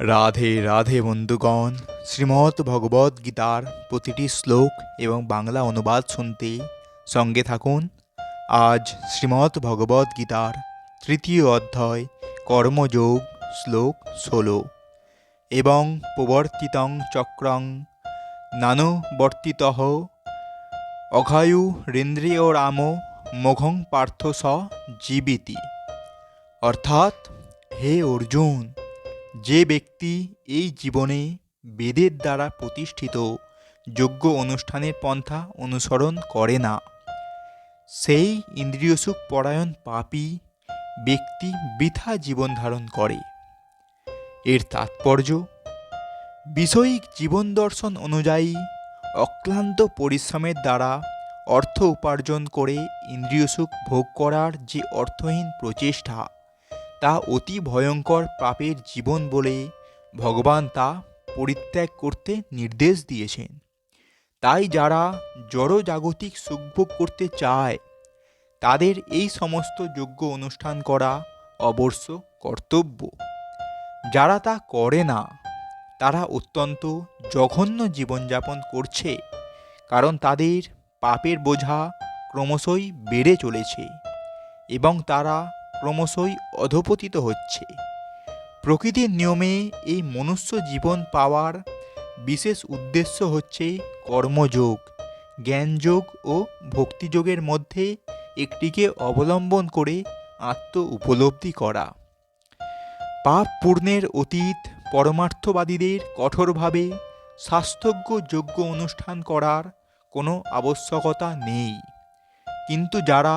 রাধে রাধে বন্ধুগণ, শ্রীমৎ ভগবদ গীতার প্রতিটি শ্লোক এবং বাংলা অনুবাদ শুনতে সঙ্গে থাকুন। আজ শ্রীমৎ ভগবদ গীতার তৃতীয় অধ্যায়, কর্মযোগ, শ্লোক ষোলো এবং প্রবর্তিতং চক্রং নানুবর্তিত অঘায়ু রেন্দ্রিয় রাম মোঘং পার্থ স জীবিতি। অর্থাৎ, হে অর্জুন যে ব্যক্তি এই জীবনে বেদের দ্বারা প্রতিষ্ঠিত, যোগ্য অনুষ্ঠানের পন্থা অনুসরণ করে না। সেই ইন্দ্রিয়সুখ পরায়ণ পাপী ব্যক্তি বৃথা জীবন ধারণ করে। এর তাৎপর্য, বিষয়িক জীবন দর্শন অনুযায়ী অক্লান্ত পরিশ্রমের দ্বারা অর্থ উপার্জন করে ইন্দ্রিয়সুখ ভোগ করার যে অর্থহীন প্রচেষ্টা তা অতি ভয়ঙ্কর পাপের জীবন বলে ভগবান তা পরিত্যাগ করতে নির্দেশ দিয়েছেন। তাই যারা জড়জাগতিক সুখভোগ করতে চায়, তাদের এই সমস্ত যোগ্য অনুষ্ঠান করা অবশ্য কর্তব্য। যারা তা করে না, তারা অত্যন্ত জঘন্য জীবনযাপন করছে, কারণ তাদের পাপের বোঝা ক্রমশই বেড়ে চলেছে এবং তারা ক্রমশই অধপতিত হচ্ছে। প্রকৃতির নিয়মে এই মনুষ্য জীবন পাওয়ার বিশেষ উদ্দেশ্য হচ্ছে কর্মযোগ, জ্ঞানযোগ ও ভক্তিযোগের মধ্যে একটিকে অবলম্বন করে আত্ম উপলব্ধি করা। পাপ পূর্ণের অতীত পরমার্থবাদীদের কঠোরভাবে শাস্ত্রজ্ঞ যোগ্য অনুষ্ঠান করার কোনো আবশ্যকতা নেই। কিন্তু যারা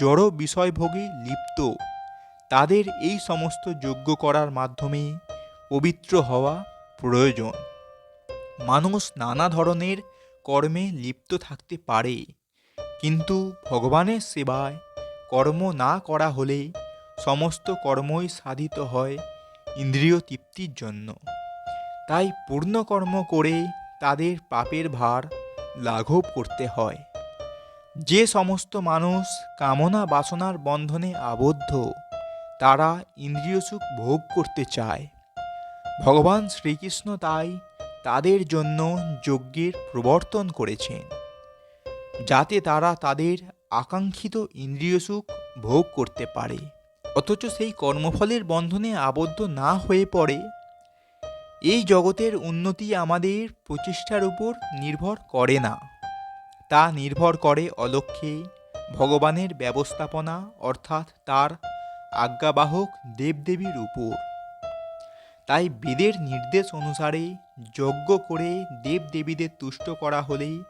জড় বিষয়ভোগে লিপ্ত, তাদের এই সমস্ত যোগ্য করার মাধ্যমে পবিত্র হওয়া প্রয়োজন। মানুষ নানা ধরনের কর্মে লিপ্ত থাকতে পারে, কিন্তু ভগবানের সেবায় কর্ম না করা হলে সমস্ত কর্মই সাধিত হয় ইন্দ্রিয় তৃপ্তির জন্য। তাই পূর্ণ কর্ম করে তাদের পাপের ভার লাঘব করতে হয়। যে সমস্ত মানুষ কামনা বাসনার বন্ধনে আবদ্ধ, তারা ইন্দ্রিয় সুখ ভোগ করতে চায়। ভগবান শ্রীকৃষ্ণ তাই তাদের জন্য যজ্ঞের প্রবর্তন করেছেন, যাতে তারা তাদের আকাঙ্ক্ষিত ইন্দ্রিয় সুখ ভোগ করতে পারে। অথচ সেই কর্মফলের বন্ধনে আবদ্ধ না হয়ে পড়ে, এই জগতের উন্নতি আমাদের প্রচেষ্টার উপর নির্ভর করে না। তা নির্ভর করে অলক্ষ্যে ভগবানের ব্যবস্থাপনা, অর্থাৎ তার আজ্ঞাবাহক দেবদেবীর উপর। তাই বেদের নির্দেশ অনুসারে যজ্ঞ করে দেবদেবীদের তুষ্ট করা হলেই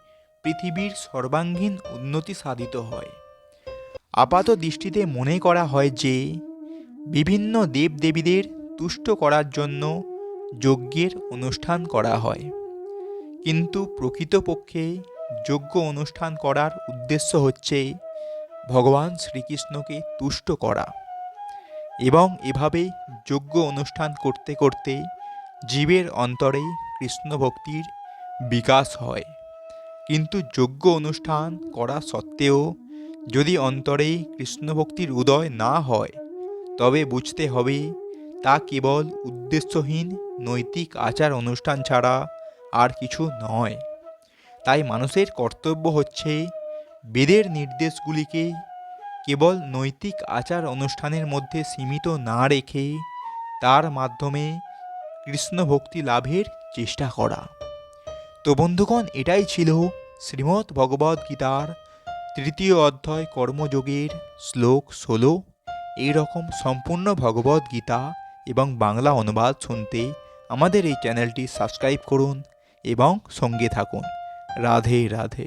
পৃথিবীর সর্বাঙ্গীন উন্নতি সাধিত হয়। আপাত দৃষ্টিতে মনে করা হয় যে, বিভিন্ন দেবদেবীদের তুষ্ট করার জন্য যজ্ঞের অনুষ্ঠান করা হয়। কিন্তু প্রকৃতপক্ষে যজ্ঞ অনুষ্ঠান করার উদ্দেশ্য হচ্ছে ভগবান শ্রীকৃষ্ণকে তুষ্ট করা এবং এভাবে যজ্ঞ অনুষ্ঠান করতে করতে জীবের অন্তরে কৃষ্ণ ভক্তির বিকাশ হয়। কিন্তু যজ্ঞ অনুষ্ঠান করা সত্ত্বেও যদি অন্তরে কৃষ্ণ ভক্তির উদয় না হয়, তবে বুঝতে হবে তা কেবল উদ্দেশ্যহীন নৈতিক আচার অনুষ্ঠান ছাড়া আর কিছু নয়। তাই মানুষের কর্তব্য হচ্ছে বেদের নির্দেশগুলিকে কেবল নৈতিক আচার অনুষ্ঠানের মধ্যে সীমিত না রেখে তার মাধ্যমে কৃষ্ণ ভক্তি লাভের চেষ্টা করা। তো বন্ধুগণ, এটাই ছিল শ্রীমদ্ ভগবদ গীতার তৃতীয় অধ্যায় কর্মযোগের শ্লোক ষোলো। এইরকম সম্পূর্ণ ভগবদ গীতা এবং বাংলা অনুবাদ শুনতে আমাদের এই চ্যানেলটি সাবস্ক্রাইব করুন এবং সঙ্গে থাকুন। রাধে রাধে